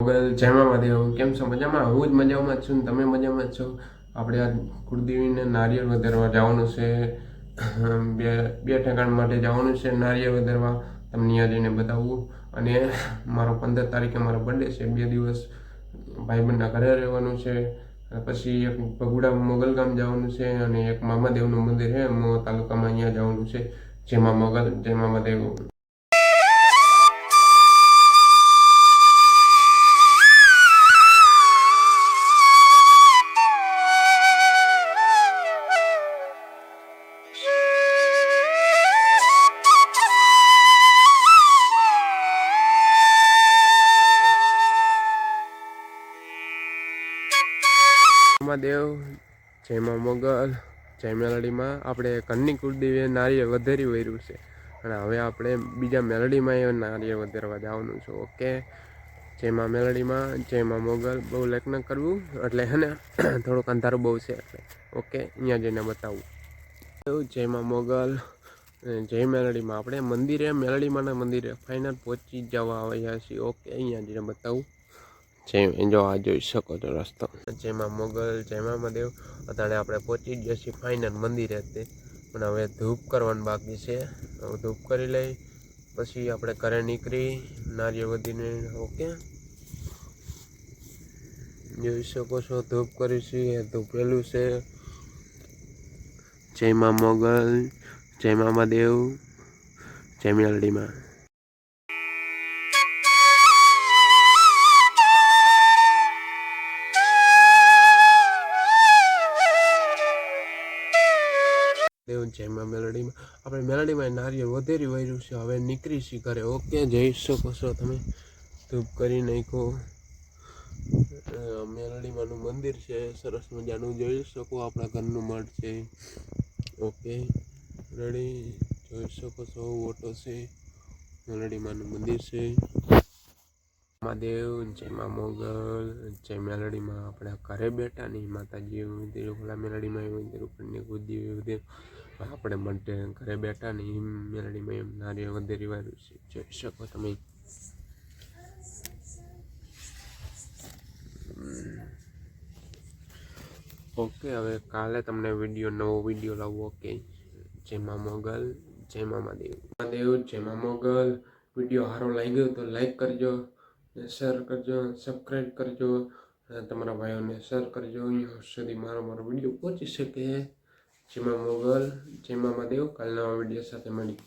મોગલ જય મહાદેવ. કેમ છો? મજામાં? હું જ મજામાં જ છું તમે મજામાં જ છો? આપણે આ કુળદેવીને નારિયેળ વધારવા જવાનું છે. બે બે ઠેકાણ માટે જવાનું છે નારિયેળ વધારવા. તમને આ જઈને બતાવવું અને મારો પંદર તારીખે મારો બર્થડે છે. બે દિવસ ભાઈબંધના ઘરે રહેવાનું છે. પછી એક ભગુડા મોગલ ગામ જવાનું છે અને એક મામાદેવનું મંદિર છે. મો તાલુકામાં અહીંયા જવાનું છે. જેમાં મોગલ, જય મામાદેવ મહાદેવ જયમાં મોગલ, જય મેલડીમાં આપણે કન્ની કુળદેવીએ નારિયેળ વધેરી વર્યું છે. અને હવે આપણે બીજા મેલડીમાં એ નારિયેળ વધારવા જવાનું છે. ઓકે? જેમાં મેલડીમાં જેમાં મોગલ. બહુ લેખન કરવું, એટલે હે ને, થોડુંક અંધારું બહુ છે એટલે. ઓકે? અહીંયા જઈને બતાવું. એવું જયમાં મોગલ, જય મેલડીમાં આપણે મંદિરે મેલડીમાંના મંદિરે ફાઇનલ પહોંચી જવા આવ્યા છીએ. ઓકે? અહીંયા જઈને બતાવું. જે જો આ જોઈ શકો છો રસ્તો. જેમાં મોગલ જેમાં મહાદેવ. અત્યારે આપણે પહોંચી જ છીએ ફાઇનલ મંદિરે તે પણ હવે ધૂપ કરવાનું બાકી છે. ધૂપ કરી લઈ, પછી આપણે ઘરે નીકળી નારિયેળ વધીને ઓકે? જોઈ શકો છો, ધૂપ કરીશું એ ધૂપેલું છે. જયમા મોગલ, જય મહાદેવ, જય દેવ જયમાં મેલડીમાં. આપણે મેલડીમાં નારિયેળ વધેરી વર્યું છે, હવે નીકળી છીએ ઘરે. ઓકે જઈ શકો છો તમે ધૂપ કરી નાખો મેલડીમાંનું મંદિર છે, સરસ મજાનું. જોઈ શકો આપણા ઘરનું મઠ છે. Okay, ready. જોઈ શકો છો, ઓટો છે. મેલડીમાંનું મંદિર છે. મહાદેવ જયમાં મોગલ, જય મેલડીમાં આપણે ઘરે બેઠા નહીં માતાજી મંદિર ઓલા મેલડીમાં એવું મંદિર ઉપરની કુદી મંદિર આપણે માટે ઘરે બેઠા નહીં મેલડીમાં એમ નારી વાળું છે. જોઈ શકો તમે. ઓકે, હવે કાલે તમને વીડિયો, નવો વીડિયો લાવવો ઓકે જેમાં મોગલ જેમાં મહાદેવ. મહાદેવ જેમાં મોગલ. વીડિયો સારો લાગ્યો તો લાઈક કરજો. શેર કરજો સબસ્ક્રાઈબ કરજો તમારા ભાઈઓને શેર કરજો. અહીંયા સુધી મારો મારો વીડિયો પહોંચી શકે. જેમાં મોગલ, જેમાં મહાદેવ. કાલના વીડિયો સાથે મળી